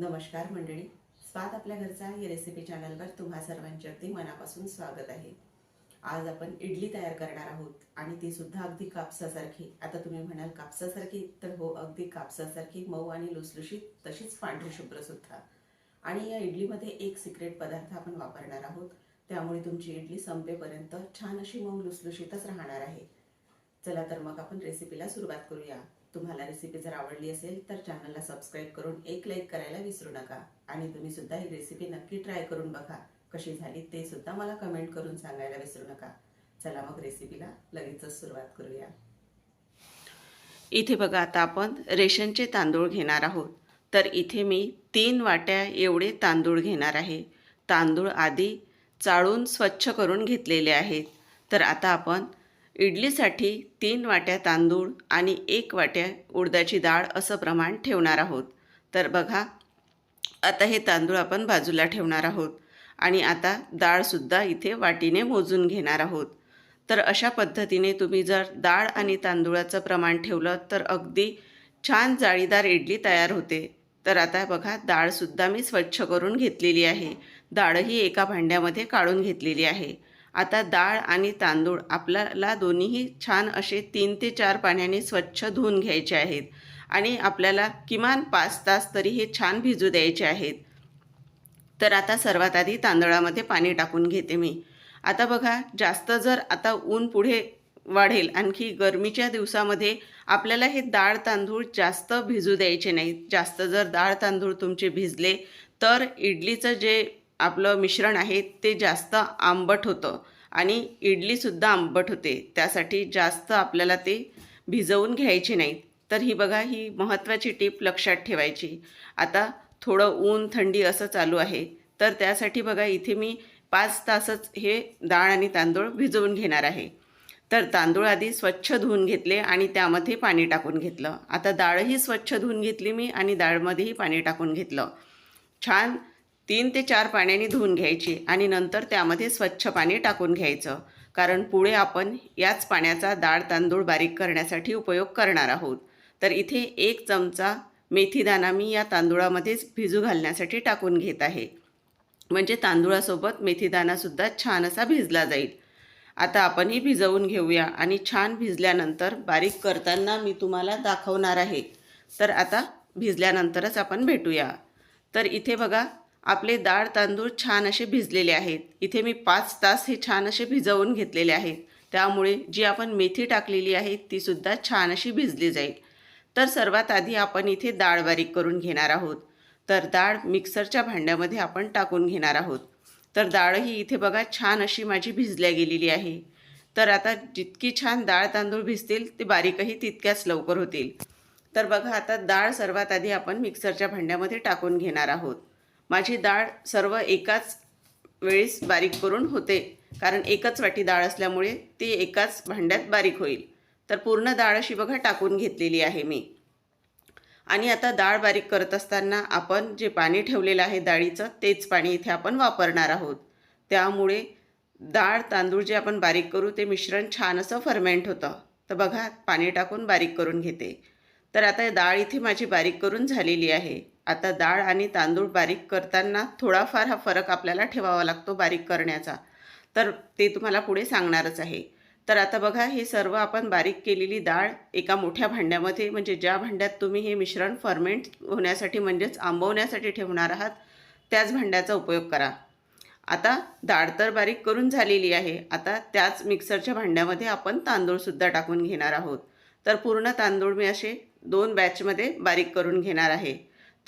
नमस्कार मंडळी स्वाद आपल्या घरचा या रेसिपी चॅनलवर तुम्हा सर्वांचे अगदी मनापासून स्वागत आहे. आज आपण इडली तयार करणार आहोत आणि ती सुद्धा अगदी कापसासारखी. आता तुम्ही म्हणाल कापसासारखी? तर हो अगदी कापसासारखी मऊ आणि लुसलुशीत तशीच पांढरी शुभ्र सुद्धा. आणि या इडलीमध्ये एक सिक्रेट पदार्थ आपण वापरणार आहोत. त्यामुळे तुमची इडली संपेपर्यंत छान अशी मऊ लुसलुशीतच राहणार आहे. चला तर मग आपण रेसिपीला सुरुवात करूया. तुम्हाला रेसिपी जर आवडली असेल तर चॅनलला सबस्क्राईब करून एक लाईक करायला विसरू नका. आणि तुम्ही सुद्धा ही रेसिपी नक्की ट्राय करून बघा. कशी झाली ते सुद्धा मला कमेंट करून सांगायला विसरू नका. चला मग रेसिपीला लगेचच सुरुवात करूया. इथे बघा आता आपण रेशनचे तांदूळ घेणार आहोत. तर इथे मी तीन वाट्या एवढे तांदूळ घेणार आहे. तांदूळ आधी चाळून स्वच्छ करून घेतलेले आहेत. तर आता आपण इडलीसाठी तीन वाट्या तांदूळ आणि एक वाट्या उडदाची डाळ असं प्रमाण ठेवणार आहोत. तर बघा आता हे तांदूळ आपण बाजूला ठेवणार आहोत आणि आता डाळसुद्धा इथे वाटीने मोजून घेणार आहोत. तर अशा पद्धतीने तुम्ही जर डाळ आणि तांदूळाचं प्रमाण ठेवलं तर अगदी छान जाळीदार इडली तयार होते. तर आता बघा डाळसुद्धा मी स्वच्छ करून घेतलेली आहे. डाळही एका भांड्यामध्ये काढून घेतलेली आहे. आता डाळ आणि तांदूळ आपल्याला दोन्हीही छान असे तीन ते चार पाण्याने स्वच्छ धुवून घ्यायचे आहेत. आणि आपल्याला किमान पाच तास तरी हे छान भिजू द्यायचे आहेत. तर आता सर्वात आधी तांदळामध्ये पाणी टाकून घेते मी. आता बघा जास्त जर आता ऊन पुढे वाढेल आणखी गरमीच्या दिवसामध्ये आपल्याला हे डाळ तांदूळ जास्त भिजू द्यायचे नाहीत जास्त जर डाळ तांदूळ तुमचे भिजले तर इडलीचं जे आपलं मिश्रण आहे ते जास्त आंबट होतं. आणि इडलीसुद्धा आंबट होते. त्यासाठी जास्त आपल्याला ते भिजवून घ्यायचे नाहीत. तर ही बघा ही महत्त्वाची टीप लक्षात ठेवायची. आता थोडं ऊन थंडी असं चालू आहे. तर त्यासाठी बघा इथे मी पाच तासच हे डाळ आणि तांदूळ भिजवून घेणार आहे. तर तांदूळ आधी स्वच्छ धुवून घेतले आणि त्यामध्ये पाणी टाकून घेतलं. आता डाळही स्वच्छ धुवून घेतली मी आणि डाळमध्येही पाणी टाकून घेतलं. छान तीन ते चार पाण्याने धुवून घ्यायची आणि नंतर त्यामध्ये स्वच्छ पाणी टाकून घ्यायचं. कारण पुढे आपण याच पाण्याचा डाळ तांदूळ बारीक करण्यासाठी उपयोग करणार आहोत. तर इथे एक चमचा मेथीदाना मी या तांदूळामध्येच भिजू घालण्यासाठी टाकून घेत आहे. म्हणजे तांदूळासोबत मेथीदाणासुद्धा छान असा भिजला जाईल. आता आपणही भिजवून घेऊया आणि छान भिजल्यानंतर बारीक करताना मी तुम्हाला दाखवणार आहे. तर आता भिजल्यानंतरच आपण भेटूया. तर इथे बघा आपले डाळ तांदूळ छान असे भिजलेले आहेत. इथे मी पाच तास हे छान असे भिजवून घेतलेले आहेत. त्यामुळे जी आपण मेथी टाकलेली आहे तीसुद्धा छान अशी भिजली जाईल. तर सर्वात आधी आपण इथे डाळ बारीक करून घेणार आहोत. तर डाळ मिक्सरच्या भांड्यामध्ये आपण टाकून घेणार आहोत. तर डाळही इथे बघा छान अशी माझी भिजल्या गेलेली आहे. तर आता जितकी छान डाळ तांदूळ भिजतील ते बारीकही तितक्याच लवकर होतील. तर बघा आता डाळ सर्वात आधी आपण मिक्सरच्या भांड्यामध्ये टाकून घेणार आहोत. माझी डाळ सर्व एकाच वेळेस बारीक करून होते. कारण एकच वाटी डाळ असल्यामुळे ती एकाच भांड्यात बारीक होईल. तर पूर्ण डाळ अशी बघा टाकून घेतलेली आहे मी. आणि आता डाळ बारीक करत असताना आपण जे पाणी ठेवलेलं आहे डाळीचं तेच पाणी इथे आपण वापरणार आहोत. त्यामुळे डाळ तांदूळ जे आपण बारीक करू ते मिश्रण छान असं फर्मेंट होतं. तर बघा पाणी टाकून बारीक करून घेते. तर आता डाळ इथे माझी बारीक करून झालेली आहे. आता डाळ आणि तांदूळ बारीक करताना थोडाफार हा फरक आपल्याला ठेवावा लागतो बारीक करण्याचा. तर ते तुम्हाला पुढे सांगणारच आहे. तर आता बघा हे सर्व आपण बारीक केलेली डाळ एका मोठ्या भांड्यामध्ये म्हणजे ज्या भांड्यात तुम्ही हे मिश्रण फर्मेंट होण्यासाठी म्हणजेच आंबवण्यासाठी ठेवणार आहात त्याच भांड्याचा उपयोग करा. आता डाळ तर बारीक करून झालेली आहे. आता त्याच मिक्सरच्या भांड्यामध्ये आपण तांदूळसुद्धा टाकून घेणार आहोत. तर पूर्ण तांदूळ मी असे दोन बॅचमध्ये बारीक करून घेणार आहे.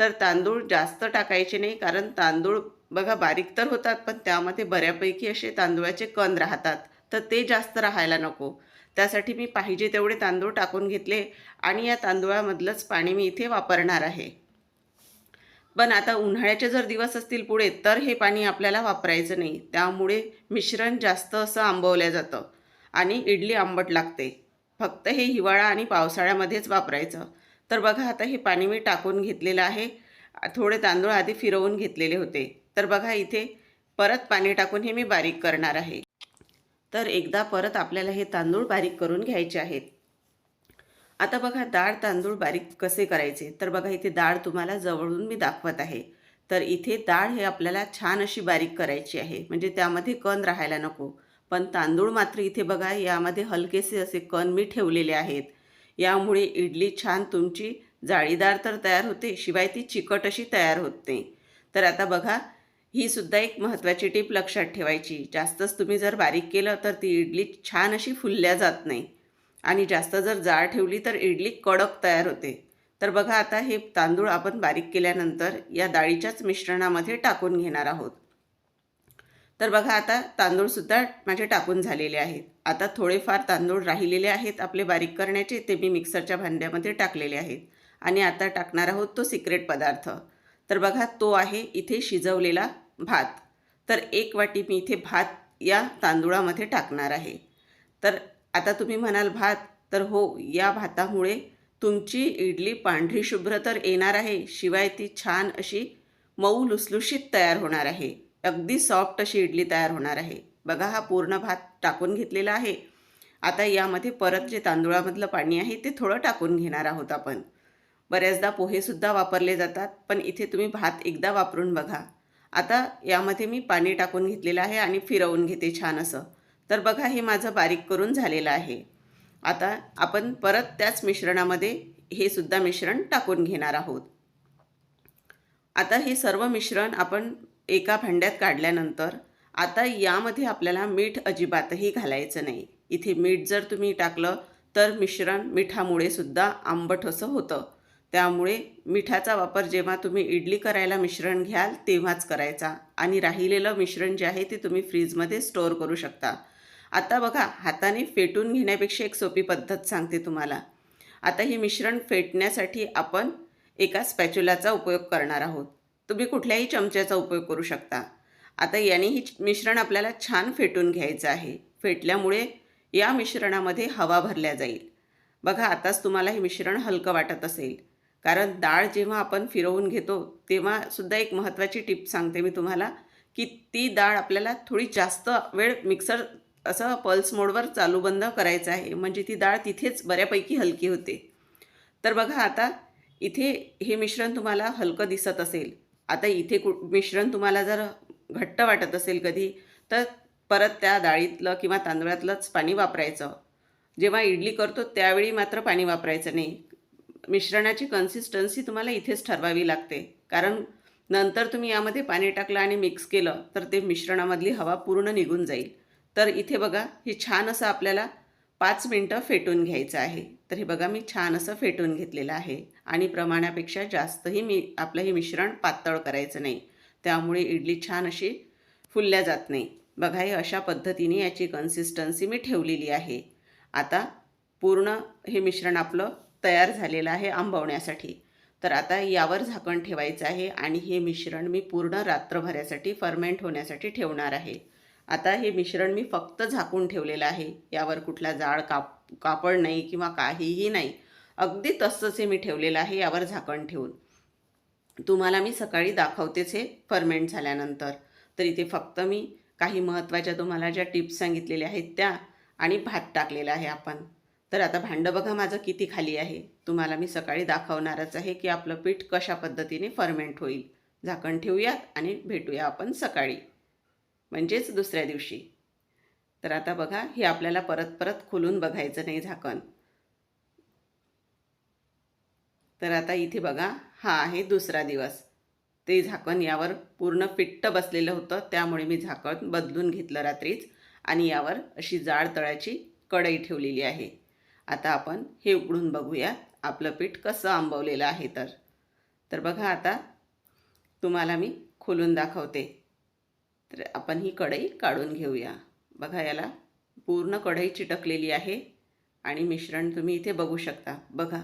तर तांदूळ जास्त टाकायचे नाही कारण तांदूळ बघा बारीक तर होतात पण त्यामध्ये बऱ्यापैकी असे तांदूळाचे कण राहतात. तर ते जास्त राहायला नको. त्यासाठी मी पाहिजे तेवढे तांदूळ टाकून घेतले आणि या तांदूळामधलंच पाणी मी इथे वापरणार आहे. पण आता उन्हाळ्याचे जर दिवस असतील पुढे तर हे पाणी आपल्याला वापरायचं नाही. त्यामुळे मिश्रण जास्त असं आंबवलं जातं आणि इडली आंबट लागते. फक्त हे हिवाळा आणि पावसाळ्यामध्येच वापरायचं. तर बघा आता हे पाणी मी टाकून घेतलेलं आहे. थोडे तांदूळ आधी फिरवून घेतलेले होते. तर बघा इथे परत पाणी टाकून हे मी बारीक करणार आहे. तर एकदा परत आपल्याला हे तांदूळ बारीक करून घ्यायचे आहेत. आता बघा डाळ तांदूळ बारीक कसे करायचे? तर बघा इथे डाळ तुम्हाला जवळून मी दाखवत आहे. तर इथे डाळ हे आपल्याला छान अशी बारीक करायची आहे. म्हणजे त्यामध्ये कण राहायला नको. पण तांदूळ मात्र इथे बघा यामध्ये हलकेसे असे कण मी ठेवलेले आहेत. यामुळे इडली छान तुमची जाळीदार तर तयार होते शिवाय ती चिकट अशी तयार होत नाही. तर आता बघा ही सुद्धा एक महत्त्वाची टीप लक्षात ठेवायची. जास्तच तुम्ही जर बारीक केलं तर ती इडली छान अशी फुलल्या जात नाही. आणि जास्त जर जाळ ठेवली तर इडली कडक तयार होते. तर बघा आता हे तांदूळ आपण बारीक केल्यानंतर या डाळीच्याच मिश्रणामध्ये टाकून घेणार आहोत. तर बघा आता तांदूळसुद्धा माझे टाकून झालेले आहेत. आता थोडेफार तांदूळ राहिलेले आहेत आपले बारीक करण्याचे ते मी मिक्सरच्या भांड्यामध्ये टाकलेले आहेत. आणि आता टाकणार आहोत तो सिक्रेट पदार्थ. तर बघा तो आहे इथे शिजवलेला भात. तर एक वाटी मी इथे भात या तांदूळामध्ये टाकणार आहे. तर आता तुम्ही म्हणाल भात तर हो या भातामुळे तुमची इडली पांढरी शुभ्र तर येणार आहे. शिवाय ती छान अशी मऊ लुसलुशीत तयार होणार आहे. अगदी सॉफ्ट अशी इडली तयार होणार आहे. बघा हा पूर्ण भात टाकून घेतलेला आहे. आता यामध्ये परत जे तांदूळामधलं पाणी आहे ते थोडं टाकून घेणार आहोत आपण. बऱ्याचदा पोहेसुद्धा वापरले जातात पण इथे तुम्ही भात एकदा वापरून बघा. आता यामध्ये मी पाणी टाकून घेतलेलं आहे आणि फिरवून घेते छान असं. तर बघा हे माझं बारीक करून झालेलं आहे. आता आपण परत त्याच मिश्रणामध्ये हे सुद्धा मिश्रण टाकून घेणार आहोत. आता हे सर्व मिश्रण आपण एका भांड्यात काढल्यानंतर आता यामध्ये आपल्याला मीठ अजिबातही घालायचं नाही. इथे मीठ जर तुम्ही टाकलं तर मिश्रण मिठामुळे सुद्धा आंबट असं होतं. त्यामुळे मिठाचा वापर जेव्हा तुम्ही इडली करायला मिश्रण घ्याल तेव्हाच करायचा. आणि राहिलेलं मिश्रण जे आहे ते तुम्ही फ्रीजमध्ये स्टोअर करू शकता. आता बघा हाताने फेटून घेण्यापेक्षा एक सोपी पद्धत सांगते तुम्हाला. आता हे मिश्रण फेटण्यासाठी आपण एका स्पॅच्युलाचा उपयोग करणार आहोत. तुम्ही कुठल्याही चमच्याचा उपयोग करू शकता. आता याने ही मिश्रण आपल्याला छान फेटून घ्यायचं आहे. फेटल्यामुळे या मिश्रणामध्ये हवा भरल्या जाईल. बघा आताच तुम्हाला हे मिश्रण हलकं वाटत असेल. कारण डाळ जेव्हा आपण फिरवून घेतो तेव्हा सुद्धा एक महत्त्वाची टिप सांगते मी तुम्हाला की ती डाळ आपल्याला थोडी जास्त वेळ मिक्सर असं पल्स मोडवर चालू बंद करायचं आहे. म्हणजे ती डाळ तिथेच बऱ्यापैकी हलकी होते. तर बघा आता इथे हे मिश्रण तुम्हाला हलकं दिसत असेल. आता इथे कु मिश्रण तुम्हाला जर घट्ट वाटत असेल कधी तर परत त्या डाळीतलं किंवा तांदळातलंच पाणी वापरायचं. जेव्हा इडली करतो त्यावेळी मात्र पाणी वापरायचं नाही. मिश्रणाची कन्सिस्टन्सी तुम्हाला इथेच ठरवावी लागते. कारण नंतर तुम्ही यामध्ये पाणी टाकलं आणि मिक्स केलं तर ते मिश्रणामधली हवा पूर्ण निघून जाईल. तर इथे बघा हे छान असं आपल्याला पाच मिनटं फेटून घ्यायचं आहे. तर हे बघा मी छान असं फेटून घेतलेलं आहे. आणि प्रमाणापेक्षा जास्तही मी आपलं हे मिश्रण पातळ करायचं नाही. त्यामुळे इडली छान अशी फुलल्या जात नाही. बघा हे अशा पद्धतीने याची कन्सिस्टन्सी मी ठेवलेली आहे. आता पूर्ण हे मिश्रण आपलं तयार झालेलं आहे आंबवण्यासाठी. तर आता यावर झाकण ठेवायचं आहे आणि हे मिश्रण मी पूर्ण रात्रभरासाठी फर्मेंट होण्यासाठी ठेवणार आहे. आता हे मिश्रण मी फक्त झाकून ठेवलेलं आहे. यावर कुठला जाड काप कापड नाही किंवा काहीही नाही. अगदी तसंच हे मी ठेवलेलं आहे यावर झाकण ठेवून. तुम्हाला मी सकाळी दाखवतेच हे फर्मेंट झाल्यानंतर. तर इथे फक्त मी काही महत्त्वाच्या तुम्हाला ज्या टिप्स सांगितलेल्या आहेत त्या आणि भात टाकलेला आहे आपण. तर आता भांडं बघा माझं किती खाली आहे. तुम्हाला मी सकाळी दाखवणारच आहे की आपलं पीठ कशा पद्धतीने फर्मेंट होईल. झाकण ठेवूयात आणि भेटूया आपण सकाळी. म्हणजेच दुसऱ्या दिवशी. तर आता बघा हे आपल्याला परत परत खोलून बघायचं नाही झाकण. तर आता इथे बघा हा आहे दुसरा दिवस. ते झाकण यावर पूर्ण फिट्ट बसलेलं होतं त्यामुळे मी झाकण बदलून घेतलं रात्रीच आणि यावर अशी जाड तळ्याची कढई ठेवलेली आहे. आता आपण हे उघडून बघूया आपलं पीठ कसं आंबवलेलं आहे तर. तर बघा आता तुम्हाला मी खोलून दाखवते. तर आपण ही कढई काढून घेऊया. बघा याला पूर्ण कढई चिटकलेली आहे आणि मिश्रण तुम्ही इथे बघू शकता. बघा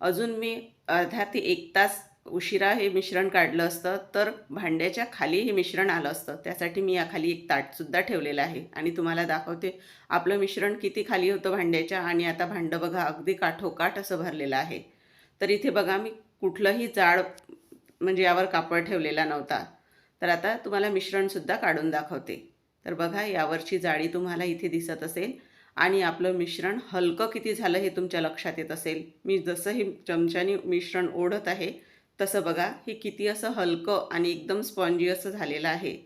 अजून मी अर्धा ते एक तास उशिरा हे मिश्रण काढलं असतं तर भांड्याच्या खाली हे मिश्रण आलं असतं. त्यासाठी मी याखाली एक ताटसुद्धा ठेवलेलं आहे आणि तुम्हाला दाखवते आपलं मिश्रण किती खाली होतं भांड्याच्या आणि आता भांडं बघा अगदी काठोकाठ असं भरलेलं आहे. तर इथे बघा मी कुठलंही जाड म्हणजे यावर कापड ठेवलेला नव्हता. तर आता तुम्हाला मिश्रणसुद्धा काढून दाखवते. तर बघा यावरची जाळी तुम्हाला इथे दिसत असेल आणि आपलं मिश्रण हलकं किती झालं हे तुमच्या लक्षात येत असेल. मी जसं हे चमच्याने मिश्रण ओढत आहे तसं बघा हे किती असं हलकं आणि एकदम स्पॉन्जी असं झालेलं आहे.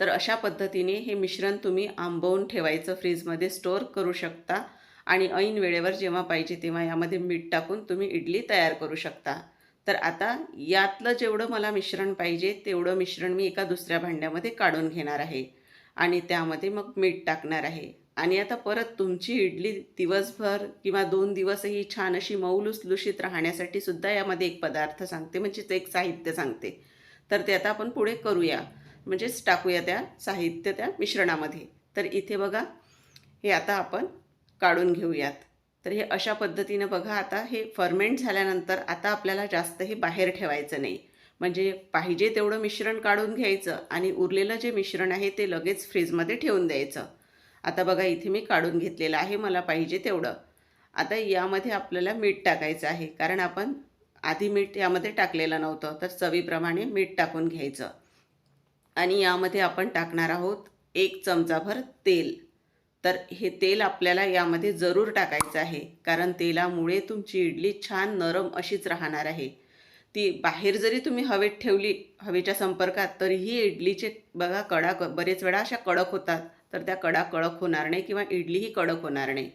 तर अशा पद्धतीने हे मिश्रण तुम्ही आंबवून ठेवायचं फ्रीजमध्ये स्टोअर करू शकता आणि ऐन वेळेवर जेव्हा पाहिजे तेव्हा यामध्ये मीठ टाकून तुम्ही इडली तयार करू शकता. तर आता यातलं जेवढं मला मिश्रण पाहिजे तेवढं मिश्रण मी एका दुसऱ्या भांड्यामध्ये काढून घेणार आहे. आणि त्यामध्ये मग मीठ टाकणार आहे. आणि आता परत तुमची इडली दिवसभर किंवा दोन दिवसही छान अशी मऊ लुसलुशीत राहण्यासाठी सुद्धा यामध्ये एक पदार्थ सांगते म्हणजेच एक साहित्य सांगते. तर ते आता आपण पुढे करूया. म्हणजेच टाकूया त्या साहित्य त्या मिश्रणामध्ये. तर इथे बघा हे आता आपण काढून घेऊयात. तर हे अशा पद्धतीनं बघा आता हे फर्मेंट झाल्यानंतर आता आपल्याला जास्त हे बाहेर ठेवायचं नाही. म्हणजे पाहिजे तेवढं मिश्रण काढून घ्यायचं आणि उरलेलं जे मिश्रण आहे ते लगेच फ्रीजमध्ये ठेवून द्यायचं. आता बघा इथे मी काढून घेतलेलं आहे मला पाहिजे तेवढं. आता यामध्ये आपल्याला मीठ टाकायचं आहे कारण आपण आधी मीठ यामध्ये टाकलेलं नव्हतं तर चवीप्रमाणे मीठ टाकून घ्यायचं. आणि यामध्ये आपण टाकणार आहोत एक चमचाभर तेल. तर हे तेल आपल्याला यामध्ये जरूर टाकायचं आहे. कारण तेलामुळे तुमची इडली छान नरम अशीच राहणार आहे. ती बाहेर जरी तुम्ही हवेत ठेवली हवेच्या संपर्कात तरीही इडलीचे बघा कडा क बरेच वेळा अशा कडक होतात. तर त्या कडा कडक होणार नाही किंवा इडलीही कडक होणार नाही.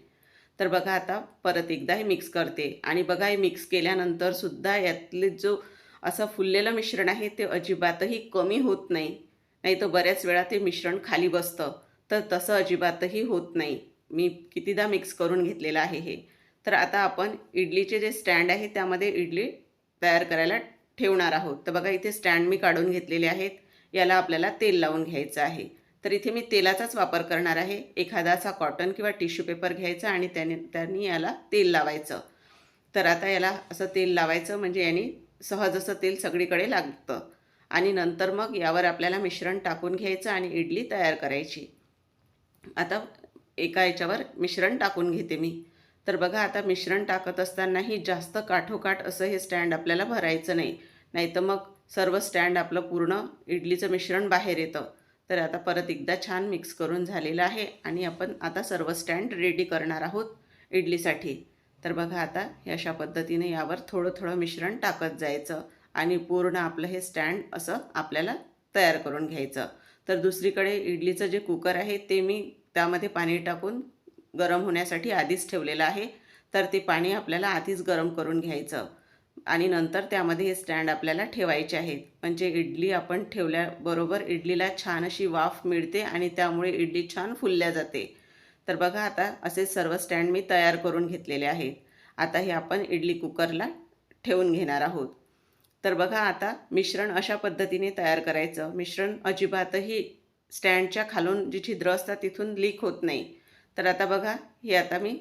तर बघा आता परत एकदा हे मिक्स करते. आणि बघा हे मिक्स केल्यानंतरसुद्धा यातले जो असं फुललेलं मिश्रण आहे ते अजिबातही कमी होत नाही. नाही तर बऱ्याच वेळा ते मिश्रण खाली बसतं. तर तसं अजिबातही होत नाही. मी कितीदा मिक्स करून घेतलेलं आहे हे. तर आता आपण इडलीचे जे स्टँड आहे त्यामध्ये इडली तयार करायला ठेवणार आहोत. तर बघा इथे स्टँड मी काढून घेतलेले आहेत. याला आपल्याला तेल लावून घ्यायचं आहे. तर इथे मी तेलाचाच वापर करणार आहे. एखादाचा कॉटन किंवा टिश्यू पेपर घ्यायचा आणि त्याने त्यांनी याला तेल लावायचं. तर आता याला असं तेल लावायचं म्हणजे याने सहज असं तेल सगळीकडे लागतं. आणि नंतर मग यावर आपल्याला मिश्रण टाकून घ्यायचं आणि इडली तयार करायची. आता एका याच्यावर मिश्रण टाकून घेते मी. तर बघा आता मिश्रण टाकत असतानाही जास्त काठोकाठ असं हे स्टँड आपल्याला भरायचं नाही. नाही तर मग सर्व स्टँड आपलं पूर्ण इडलीचं मिश्रण बाहेर येतं. तर आता परत एकदा छान मिक्स करून झालेलं आहे आणि आपण आता सर्व स्टँड रेडी करणार आहोत इडलीसाठी. तर बघा आता हे अशा पद्धतीने यावर थोडं थोडं मिश्रण टाकत जायचं आणि पूर्ण आपलं हे स्टँड असं आपल्याला तयार करून घ्यायचं. तर दुसरीकडे इडलीचं जे कुकर आहे ते मी त्यामध्ये पाणी टाकून गरम होण्यासाठी आधीच ठेवलेलं आहे. तर ते पाणी आपल्याला आधीच गरम करून घ्यायचं. आणि नंतर त्यामध्ये हे स्टँड आपल्याला ठेवायचे आहेत. म्हणजे इडली आपण ठेवल्याबरोबर इडलीला छान अशी वाफ मिळते आणि त्यामुळे इडली छान फुलल्या जाते. तर बघा आता असे सर्व स्टँड मी तयार करून घेतलेले आहेत. आता हे आपण इडली कुकरला ठेवून घेणार आहोत. तर बघा आता मिश्रण अशा पद्धतीने तयार करायचं. मिश्रण अजिबातही स्टँडच्या खालून जी छिद्र असतात तिथून लीक होत नाही. तर आता बघा हे आता मी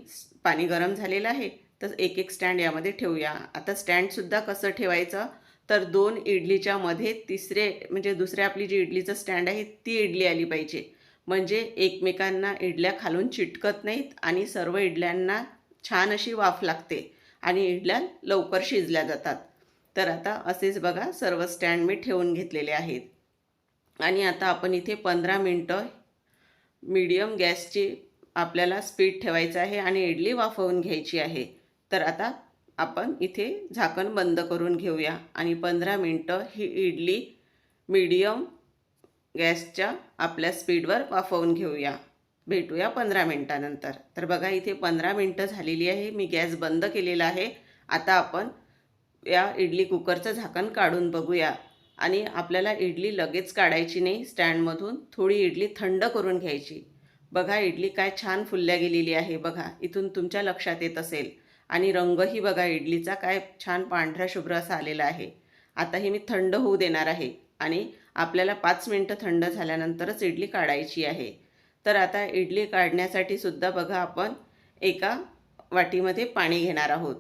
पाणी गरम झालेलं आहे. तर एक एक स्टँड यामध्ये ठेवूया. आता स्टँडसुद्धा कसं ठेवायचं? तर दोन इडलीच्या मध्ये तिसरे म्हणजे दुसऱ्या आपली जी इडलीचं स्टँड आहे ती इडली आली पाहिजे. म्हणजे एकमेकांना इडल्या खालून चिटकत नाहीत आणि सर्व इडल्यांना छान अशी वाफ लागते आणि इडल्या लवकर शिजल्या जातात. तर आता असेच बघा सर्व स्टँड मी ठेवून घेतलेले आहेत. आणि आता आपण इथे पंधरा मिनटं मीडियम गॅसची आपल्याला स्पीड ठेवायचं आहे आणि इडली वाफवून घ्यायची आहे. तर आता आपण इथे झाकण बंद करून घेऊया आणि पंधरा मिनटं ही इडली मीडियम गॅसच्या आपल्या स्पीडवर वाफवून घेऊया. भेटूया पंधरा मिनटानंतर. तर बघा इथे पंधरा मिनटं झालेली आहे. मी गॅस बंद केलेला आहे. आता आपण या इडली कुकरचं झाकण काढून बघूया. आणि आपल्याला इडली लगेच काढायची नाही स्टँडमधून थोडी इडली थंड करून घ्यायची. बघा इडली काय छान फुलल्या गेलेली आहे बघा इथून तुमच्या लक्षात येत असेल. आणि रंगही बघा इडलीचा काय छान पांढरा शुभ्र असा आलेला आहे. आता हे मी थंड होऊ देणार आहे आणि आपल्याला पाच मिनटं थंड झाल्यानंतरच इडली काढायची आहे. तर आता इडली काढण्यासाठी सुद्धा बघा आपण एका वाटीमध्ये पाणी घेणार आहोत.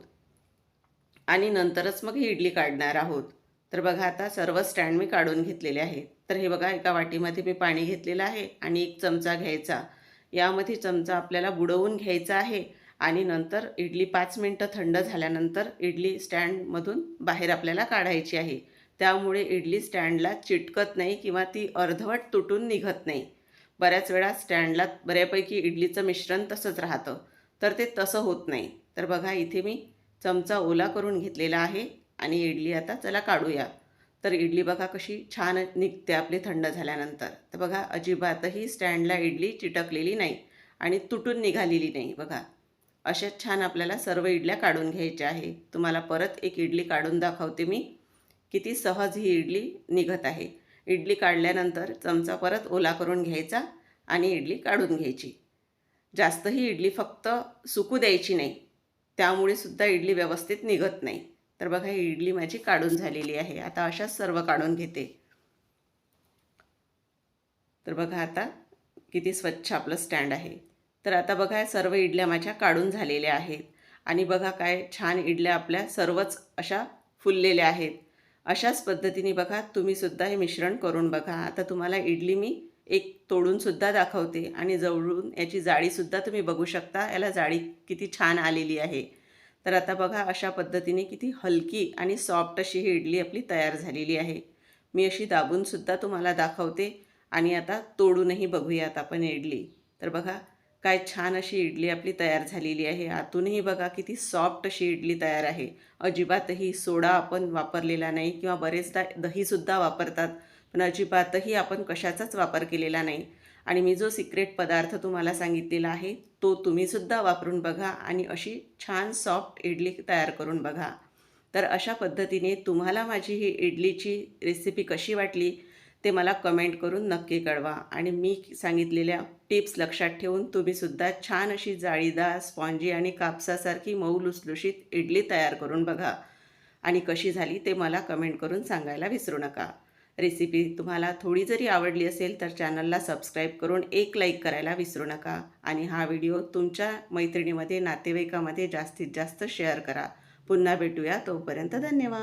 आणि नंतरच मग ही इडली काढणार आहोत. तर बघा आता सर्व स्टँड मी काढून घेतलेले आहे तर हे बघा एका वाटीमध्ये मी पाणी घेतलेलं आहे आणि एक चमचा घ्यायचा. यामध्ये चमचा आपल्याला बुडवून घ्यायचा आहे आणि नंतर इडली पाच मिनटं थंड झाल्यानंतर इडली स्टँडमधून बाहेर आपल्याला काढायची आहे. त्यामुळे इडली स्टँडला चिटकत नाही किंवा ती अर्धवट तुटून निघत नाही. बऱ्याच वेळा स्टँडला बऱ्यापैकी इडलीचं मिश्रण तसंच राहतं. तर ते तसं होत नाही. तर बघा इथे मी चमचा ओला करून घेतलेला आहे. आणि इडली आता चला काढूया. तर इडली बघा कशी छान निघते आपली थंड झाल्यानंतर. तर बघा अजिबातही स्टँडला इडली चिटकलेली नाही आणि तुटून निघालेली नाही बघा. अशाच छान आपल्याला सर्व इडल्या काढून घ्यायच्या आहे. तुम्हाला परत एक इडली काढून दाखवते मी. किती सहज ही इडली निघत आहे. इडली काढल्यानंतर चमचा परत ओला करून घ्यायचा आणि इडली काढून घ्यायची. जास्त ही इडली फक्त सुकू द्यायची नाही. त्यामुळे सुद्धा इडली व्यवस्थित निघत नाही. तर बघा ही इडली माझी काढून झालेली आहे. आता अशाच सर्व काढून घेते. तर बघा आता किती स्वच्छ आपलं स्टँड आहे. तर आता बघा सर्व इडल्या माझ्या काढून झालेल्या आहेत. आणि बघा काय छान इडल्या आपल्या सर्वच अशा फुललेल्या आहेत. अशाच पद्धतीने बघा तुम्हीसुद्धा हे मिश्रण करून बघा. आता तुम्हाला इडली मी एक तोडूनसुद्धा दाखवते. आणि जवळून याची जाळीसुद्धा तुम्ही बघू शकता. याला जाळी किती छान आलेली आहे. तर आता बघा अशा पद्धतीने किती हलकी आणि सॉफ्ट अशी ही इडली आपली तयार झालेली आहे. मी अशी दाबूनसुद्धा तुम्हाला दाखवते आणि आता तोडूनही बघूयात आपण इडली. तर बघा काय छान अशी इडली आपली तयार झालेली आहे. आतूनही बघा किती सॉफ्ट अशी इडली तयार आहे. अजिबातही सोडा आपण वापरलेला नाही किंवा बरेचदा दहीसुद्धा वापरतात पण अजिबातही आपण कशाचाच वापर केलेला नाही. आणि मी जो सिक्रेट पदार्थ तुम्हाला सांगितलेला आहे तो तुम्हीसुद्धा वापरून बघा आणि अशी छान सॉफ्ट इडली तयार करून बघा. तर अशा पद्धतीने तुम्हाला माझी ही इडलीची रेसिपी कशी वाटली ते मला कमेंट करून नक्की कळवा. आणि मी सांगितलेल्या टिप्स लक्षात ठेवून तुम्हीसुद्धा छान अशी जाळीदार स्पॉन्जी आणि कापसासारखी मऊ लुसलुशीत इडली तयार करून बघा. आणि कशी झाली ते मला कमेंट करून सांगायला विसरू नका. रेसिपी तुम्हाला थोडी जरी आवडली असेल तर चॅनलला सबस्क्राईब करून एक लाईक करायला विसरू नका. आणि हा व्हिडिओ तुमच्या मैत्रिणीमध्ये नातेवाईकामध्ये जास्तीत जास्त शेअर करा. पुन्हा भेटूया तोपर्यंत धन्यवाद.